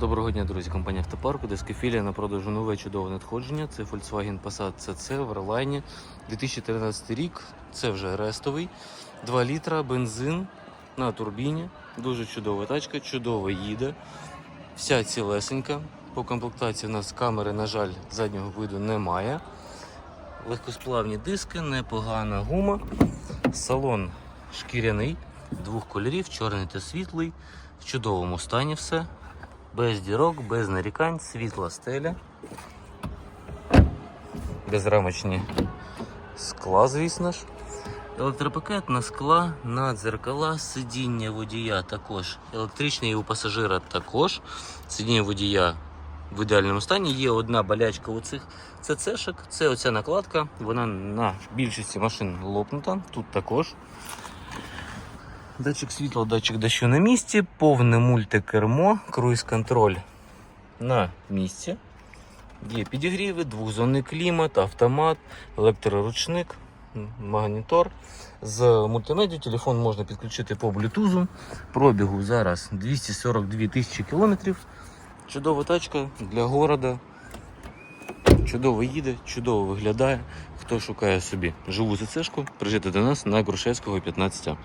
Доброго дня, друзі. Компанія Автопарку, дискофілія на продажу нове чудове надходження. Це Volkswagen Passat CC в Релайні. 2013 рік. Це вже рестовий. 2 літра, бензин на турбіні. Дуже чудова тачка, чудово їде. Вся цілесенька. По комплектації у нас камери, на жаль, заднього виду немає. Легкосплавні диски, непогана гума. Салон шкіряний, двох кольорів, чорний та світлий. В чудовому стані все. Без дірок, без нарікань, світла стеля. Безрамочні скла, звісно ж. Електропакет на скла, на дзеркала, сидіння водія також. Електричне і у пасажира також. Сидіння водія в ідеальному стані. Є одна болячка у цих ЦЦшок. Це оця накладка. Вона на більшості машин лопнута. Тут також. Датчик світла, датчик дощу на місці, повне мультикермо, круїз-контроль на місці. Є підігріви, двохзонний клімат, автомат, електроручник, магнітор. З мультимедіа телефон можна підключити по блютузу. Пробігу зараз 242 тисячі кілометрів. Чудова тачка для города. Чудово їде, чудово виглядає. Хто шукає собі живу ЗЦшку, приїжджайте до нас на Грушевського 15.